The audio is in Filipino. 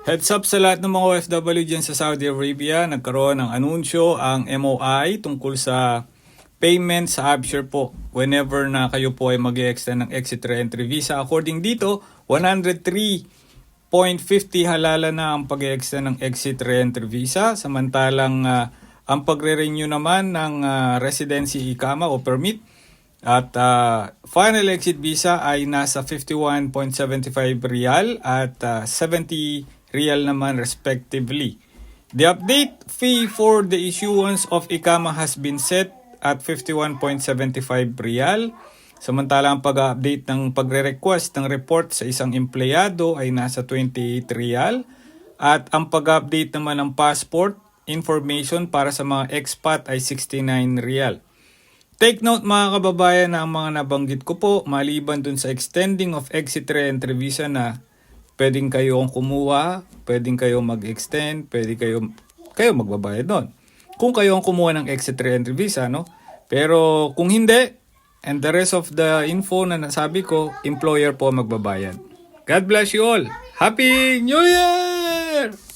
Heads up sa lahat ng mga OFW dyan sa Saudi Arabia, nagkaroon ng anunsyo ang MOI tungkol sa payment sa Abshare po whenever na kayo po ay mag extend ng exit re-entry visa. According dito, 103.50 halala na ang pag extend ng exit re-entry visa samantalang ah, ang pagre-renew naman ng ah, residency ikama o permit at ah, final exit visa ay nasa 51.75 real at ah, 70 real naman respectively. The update fee for the issuance of ikama has been set at 51.75 real. Samantala ang pag-update ng pagre-request ng report sa isang empleyado ay nasa 28 real. At ang pag-update naman ng passport information para sa mga expat ay 69 real. Take note mga kababayan na ang mga nabanggit ko po maliban dun sa extending of exit re-entry visa na pwedeng kayong kumuha, pwedeng kayong mag-extend, pwede kayo kayo magbabayad doon. Kung kayo ang kumuha ng exit re-entry visa, no? Pero kung hindi, and the rest of the info na nasabi ko, employer po magbabayad. God bless you all. Happy New Year!